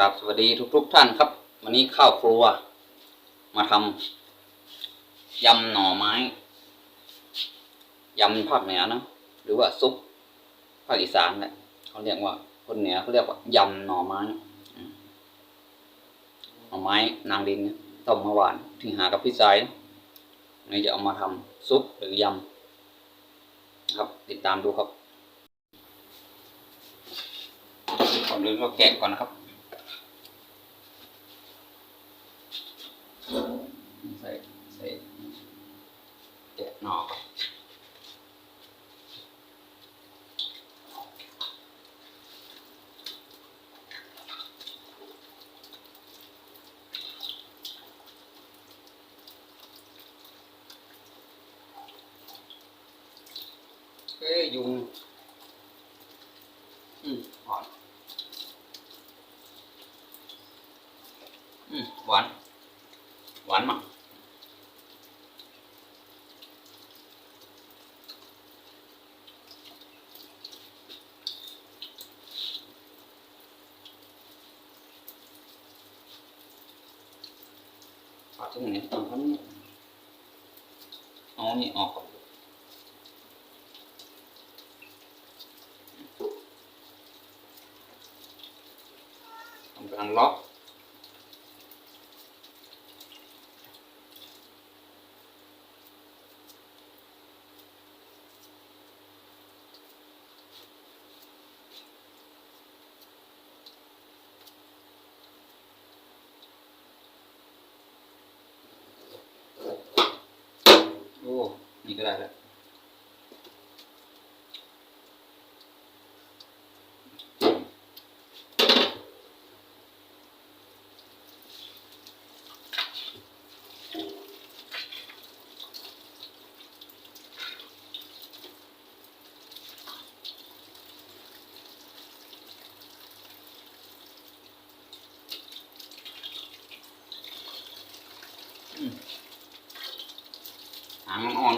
ครับสวัสดีทุกๆท่านครับ วันนี้ข้าวครัว มาทำยำหน่อไม้ยำภาคเหนือนะหรือว่าซุปภาคอีสานแหละเขาเรียกว่าคนเหนือเขาเรียกว่ายำหน่อไม้หน่อไม้นางดินต้มเมื่อวานที่หากับพี่สายนะวันนี้จะเอามาทำซุปหรือยำครับติดตามดูครับก่อนอื่นก็แกะก่อนนะครับ ใส่ใส่แกะห นอกเอ้ยยุงอืมหวานอืมหวาน หวานมาก ปาดตรงไหนตรงเขาเนี่ย เอานี่ออกก่อนทำการล็อก โอ้นี่ก็ไ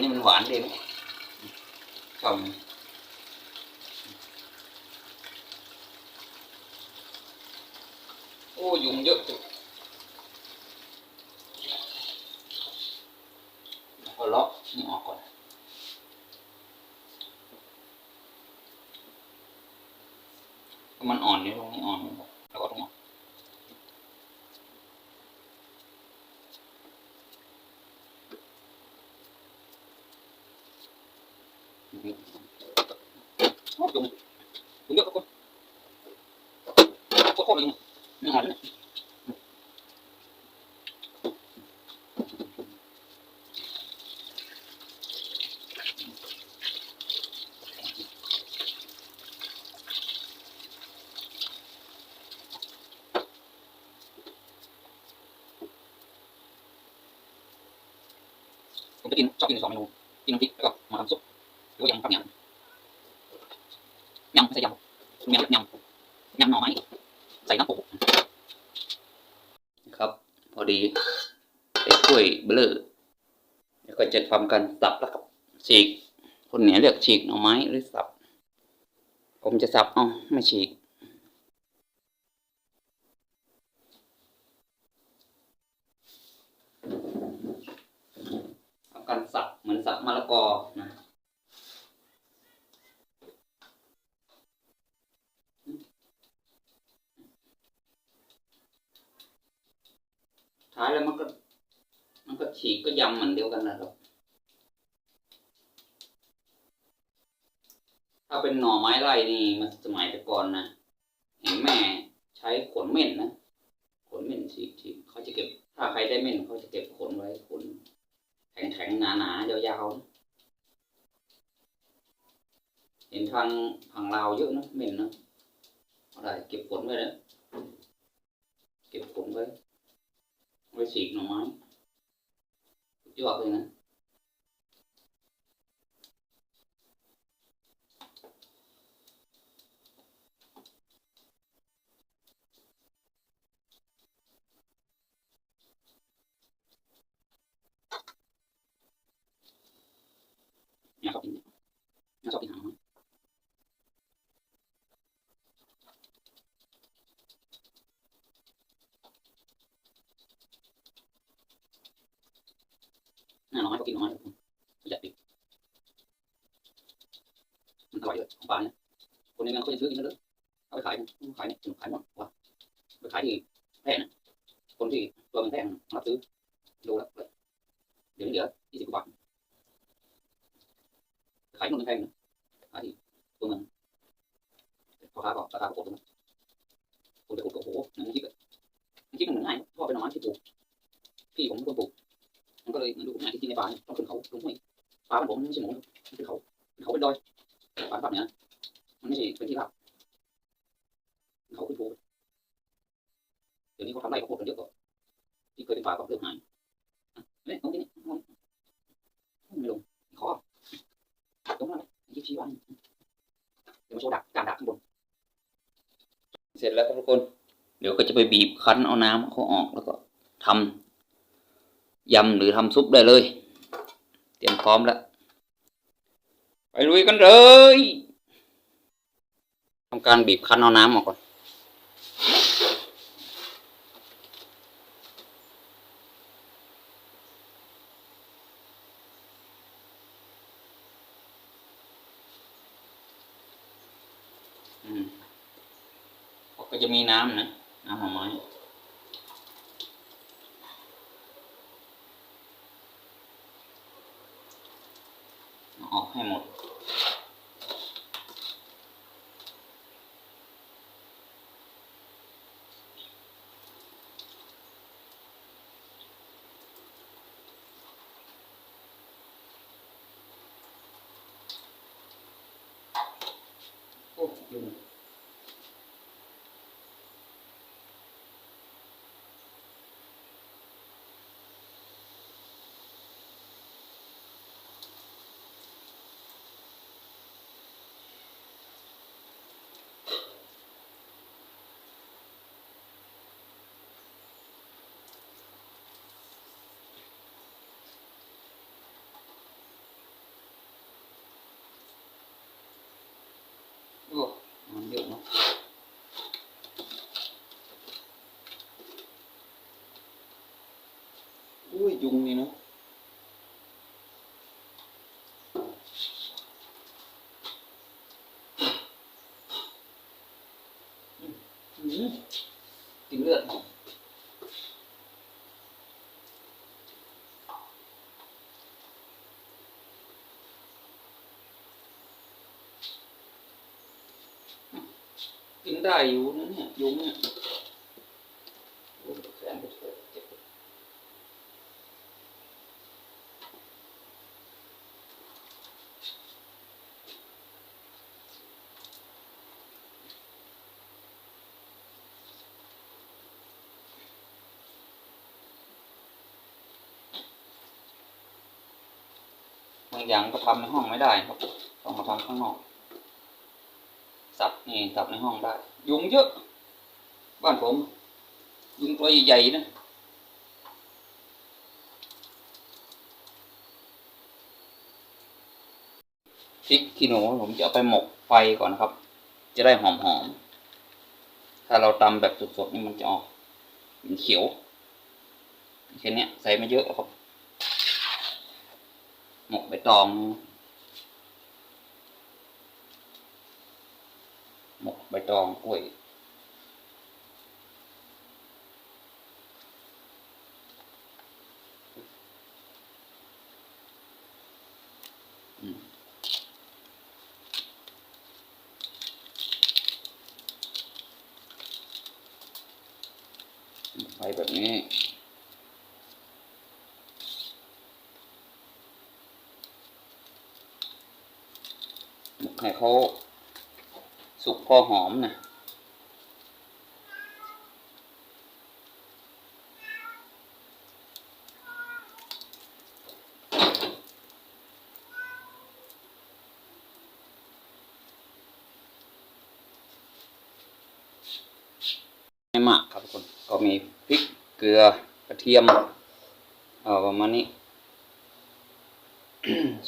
นี่มันหวานดีนะชอบไหมโอ้ยุงเยอะจังเอล็อกนี่ออกก่อนมันอ่อนนี่ตรงนี้อ่อนแล้วก็ตรงนี้โอ้ยุงยุงเยอะทุกคนโคตรโคตรเลยยุงนี่อ่อนเลยเนี่ยผมจะ กินชอบกินสองเมนูกินน้ำพริกแล้วก็มาทำซุปหรือว่ายำกับยำยำไม่ใช่ยำยำยำยำหน่อไม้ใส่น้ำปูครับ พอดีใส่ถ้วยเบลอแล้วก็จะทำการสับแล้วครับฉีกคนเหนือเรียกฉีกหน่อไม้หรือสับ ผมจะสับเอาไม่ฉีก การสับเหมือนสับมะละกอนะท้ายแล้วมันก็ มันก็ฉีกก็ยำเหมือนเดียวกันนะครับ ถ้าเป็นหน่อไม้ไร่นี่มันสมัยแต่ก่อนนะเห็นแม่ใช้ขนเม่นนะขนเม่นฉีกฉีกเขาจะเก็บ ถ้าใครได้เม่นเขาจะเก็บขนไว้ขน แข็งๆหนาๆยาวๆนะเห็นทางทางลาวเยอะนะเหม็นนะอะไรเก็บผลไว้นะเก็บผลไว้ ไว้สีกหน่อไม้สุดยอดเลยนะเนี่ยชอบกินเนี่ยเนี่ยชอบกินหางไม้ ห น้าหน่อไม้ก็กินหน่อไม้ครับผมประหยัดดิมันอร่อยเลยของปลาเนี่ยคนในเมืองเขาจะซื้อกินแล้วเอาไปขายนะขายเนี่ยขายหมดว่ะไปขายที่แพร่นะคนที่ตัวมืองแพร่นะรับซื้อดูแล้วเดี๋ยวนี้เหลือยี่สิบกว่าบาทขายนู่นแพงนะขายที่ตัวมืองพ่อค้าก็ราคาก็ตกคนจะปลูกโอ้โหน้ำพริกอะน้ำพริกมันหมือนง่ายเพราะว่าเป็นหน่อไม้ที่ปลูกพี่ผมเป็นคนปลูก มันก็เลยเหมือนลูง่ายที่กินในป่าเนี่ยต้องขึ้นเขาลงห้วยป่าบ้านผมไม่ใช่หมูนะมันเป็นเขาเขาเป็นดอยป่าแบบเนี้ยมันไม่ใช่เป็นที่ราบเขาขึ้นภูเดี๋ยวนี้เขาทำไรเขาปลูกกันเยอะกว่าที่เคยเป็นป่าก็เริ่มหายอะเนี่ยตรงนี้นี่ตรงไม่ลงขอตรงนั้นยชี้ชี้ไว้เดี๋ยวมาโชว์ดักการดักข้างบนเสร็จแล้วครับทุกคน เดี๋ยวก็จะไปบีบคั้นเอาน้ำเขาออกแล้วก็ทำ ยำหรือทำซุปได้เลย เตรียมพร้อมแล้ว ไปลุยกันเลยทำการบีบคั้นเอาน้ำออกก่อนก็จะมีน้ำนะ น้ำหน่อไม้ เอาออกให้หมด โอ้ยุงโอ้มันเยอะเนาะอุ้ ยุงนี่เนาะกินเลือดกินได้อยู่นะเนี่ยยุงเนี่ยโอ้ยแขนก็เจ็บเจ็บบางอย่างก็ทำในห้องไม่ได้ครับ ต้องมาทำข้างนอก สับนี่สับในห้องได้ ยุงเยอะ บ้านผม ยุงตัวใหญ่ๆนะพริกขี้หนูผมจะเอาไปหมกไฟก่อนนะครับ จะได้หอมๆ ถ้าเราตำแบบสดๆนี่มันจะออกมันเขียวแค่นี้ใส่ไม่เยอะครับ หมกใบตอง หมกใบตองกล้วยไปแบบนี้ หมกให้ เขาสุกพอหอมนะไม่มากครับทุกคนก็มีพริกเกลือกระเทียมเอ่อประมาณนี้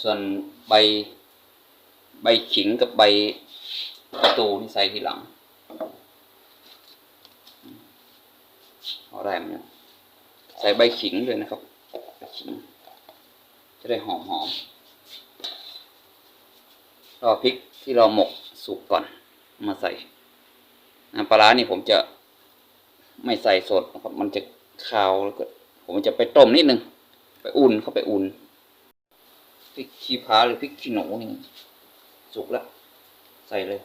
ส่วนใบ ใบขิงกับใบประตูนี่ใส่ทีหลังเอาได้ไหมใส่ใบขิงเลยนะครับใบขิง จะได้หอมหอมรอพริกที่เราหมกสุกก่อน มาใส่น้ำปลาร้านี่ผมจะไม่ใส่สดนะครับ มันจะคาวแล้วก็ผมจะไปต้มนิดนึง ไปอุ่นเข้าไปอุ่นพริกขี้พ้าหรือพริกขี้หนูนี่ สุกแล้ว ใส่เลย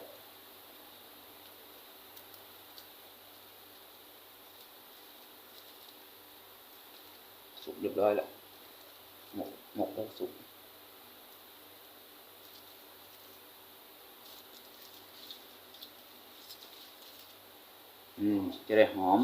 สุกเรียบร้อยแล้ว หมกหมกแล้วสุกอืมจะได้หอม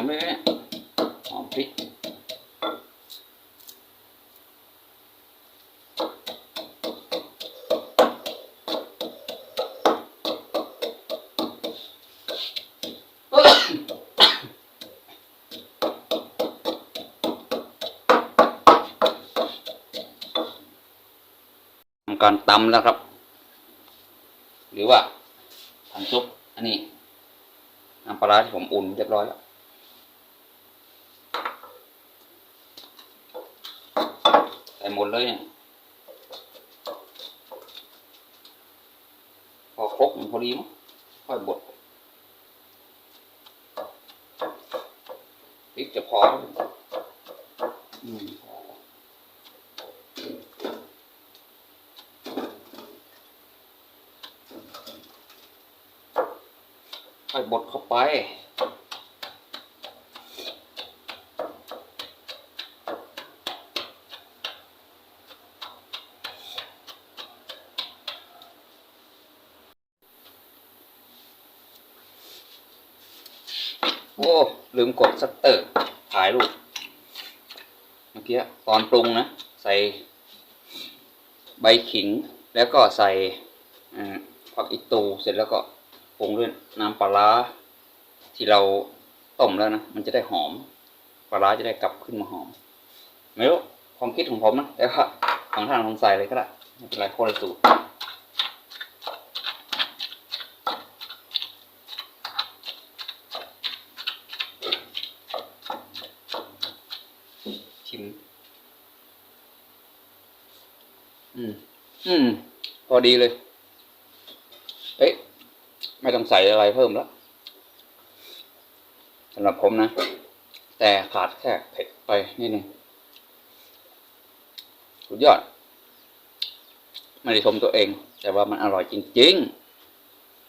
มันหอมเลยเนี่ยหอมพริกทำการตำแล้วครับ หรือว่าทำซุป อันนี้น้ำปลาที่ผมอุ่นเรียบร้อยแล้ว ใส่ หมดเลยพอครกมันพอดีมั้งค่อยบดพริกจะพร้อืมค่อยบดเข้าไป โอ้ลืมกดสตเตอร์ถ่ายรูปเมื่อกี้ตอนปรุงนะ ใส่ใบขิงแล้วก็ใส่ผักอีตูเสร็จแล้วก็ปรุงด้วยน้ำปลาร้าที่เราต้มแล้วนะ มันจะได้หอมปลาร้าจะได้กลับขึ้นมาหอม ไม่รู้ความคิดของผมนะแต่ว่าของท่านลองใส่เลยก็ได้ไม่เป็นไรโคนสูตร ชิม อืม อืม พอดีเลย เอ๊ะไม่ต้องใส่อะไรเพิ่มแล้วสำหรับผมนะ แต่ขาดแค่เผ็ดไปนิดนึงสุดยอด ไม่ได้ชมตัวเอง แต่ว่ามันอร่อยจริง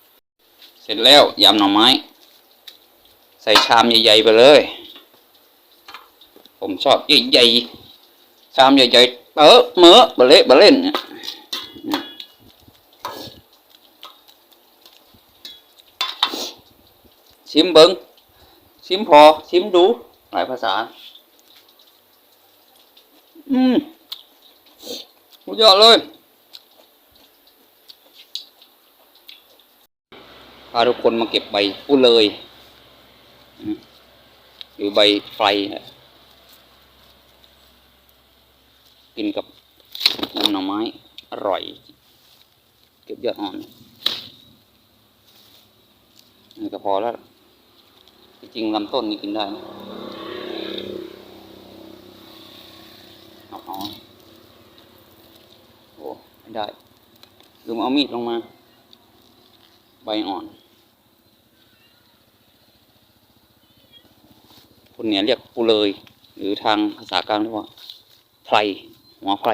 ๆ เสร็จแล้วยำหน่อไม้ ใส่ชามใหญ่ ๆ ไปเลย ผมชอบใหญ่ๆชามใหญ่ๆเออเมื่อบะเละบะเล่นเนี่ย ชิมเบิงชิมพอ ชิมดูหลายภาษา อืมสุดยอดเลยพาทุกคนมาเก็บใบผู้เลย หรือใบไฟกินกับน้ำหน่อไม้ อร่อย เก็บยอดอ่อนนี่ก็พอแล้ว จริงลำต้นนี่กินได้นะเอาเอโอ้ไม่ได้ลืมเอามีดลงมา ใบอ่อนคนเนี่ยเรียกปูเลย หรือทางภาษากลางเรียกว่าไพรหัวไพร